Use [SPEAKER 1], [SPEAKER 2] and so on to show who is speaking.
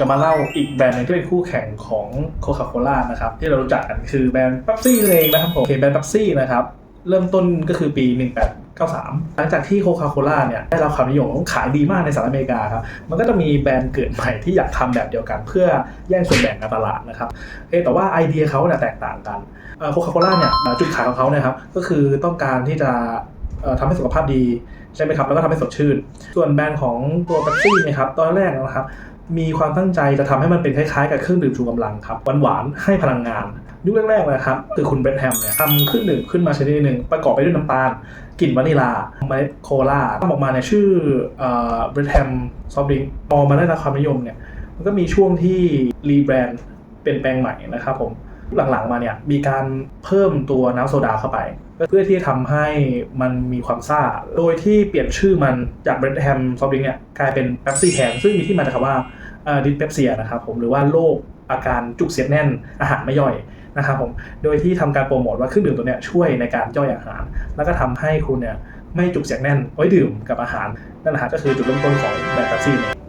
[SPEAKER 1] จะมาเล่าอีกแบรนด์หนึงที่เป็นคู่แข่งของโคคาโคล่านะครับที่เรารู้จักกันคือแบรนด์เป๊ปซี่เองนะครับผมโอเคแบรนด์เป๊ปซี่นะครับเริ่มต้นก็คือปี 1893 หลังจากที่โคคาโคล่าเนี่ยได้รับความนิยมขายดีมากในสหรัฐอเมริกาครับ มันก็จะมีแบรนด์เกิดใหม่ที่อยากทำแบบเดียวกัน เพื่อแย่งส่วนแบ่งการตลาดนะครับเอแต่ว่าไอเดียเขาเนี่ยแตกต่างกันโคคาโคล่าเนี่ยจุดขายของเขาเนี่ยครับก็คือต้องการที่จะเอ่อทำให้สุขภาพดีใช่ไหมครับ แล้วก็ทำให้สดชื่น ส่วนแบรนด์ของตัวเป๊ปซี่นะครับ ตอนแรกนะครับ มีความตั้งใจจะทำให้มันเป็นคล้ายๆกับเครื่องดื่มชูกำลังครับหวานๆให้พลังงาน ยุคแรกๆนะครับคือคุณเบรดแฮมเนี่ยทำเครื่องดื่มขึ้นมาชนิดหนึ่งประกอบไปด้วยน้ำตาลกลิ่นวานิลาเมล็ดโคลาทำออกมาเนี่ยชื่อเบรดแฮมซอฟต์ดริงพอมาได้รับความนิยมเนี่ยมันก็มีช่วงที่รีแบรนด์เปลี่ยนแปลงใหม่นะครับผม หลังๆมาเนี่ยมีการเพิ่มตัวน้ำโซดาเข้าไป เพื่อที่ทำให้มันมีความซ่า โดยที่เปลี่ยนชื่อมันจากเบรดแฮมซอฟต์ดิงเนี่ยกลายเป็นเ e ปซี่แทนซึ่งมีที่มาจากคำว่าดิสเปปเซียนะครับผมหรือว่าโรคอาการจุกเสียดแน่นอาหารไม่ย่อยนะครับผมโดยที่ทำการโปรโมทว่าเครื่องดื่มตัวเนี้ยช่วยในการย่อยอาหาร แล้วก็ทำให้คุณเนี่ยไม่จุกเสียดแน่นไว้ดื่มกับอาหารนั่นแหละก็คือจุดเริ่มต้นของแบรนด์เ e ปซี่เนี่ย